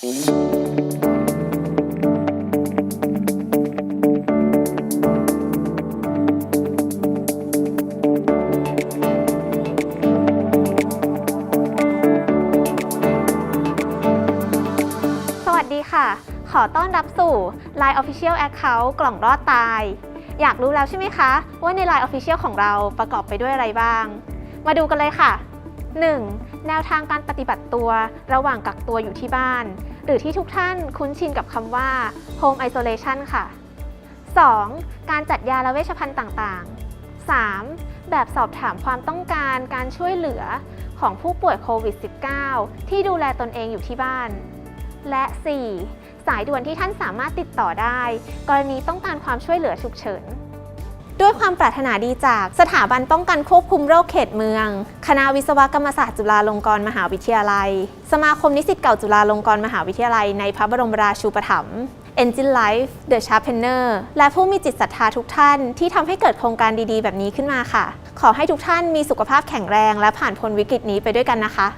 สวัสดีค่ะ ขอต้อนรับสู่ Line Official Account กล่องรอดตาย อยากรู้แล้วใช่ไหมคะ ว่าใน Line Official ของเราประกอบไปด้วยอะไรบ้าง มาดูกันเลยค่ะ 1. แนวทางการปฏิบัติตัวระหว่างกักตัวอยู่ที่บ้าน หรือที่ทุกท่านคุ้นชินกับคำว่า Home Isolation ค่ะ 2. การจัดยาและเวชภัณฑ์ต่างๆ 3. แบบสอบถามความต้องการการช่วยเหลือของผู้ป่วยโควิด -19 ที่ดูแลตนเองอยู่ที่บ้าน และ 4. สายด่วนที่ท่านสามารถติดต่อได้ กรณีต้องการความช่วยเหลือฉุกเฉิน ด้วยความปรารถนาดีจากสถาบันป้องกันควบคุมโรคเขตเมือง คณะวิศวกรรมศาสตร์จุฬาลงกรณ์มหาวิทยาลัย สมาคมนิสิตเก่าจุฬาลงกรณ์มหาวิทยาลัย ในพระบรมราชูปถัมภ์ Engine Life The Sharpener และผู้มีจิตศรัทธาทุกท่านที่ทำให้เกิดโครงการดีๆ แบบนี้ขึ้นมาค่ะ ขอให้ทุกท่านมีสุขภาพแข็งแรง และผ่านพ้นวิกฤตนี้ไปด้วยกันนะคะ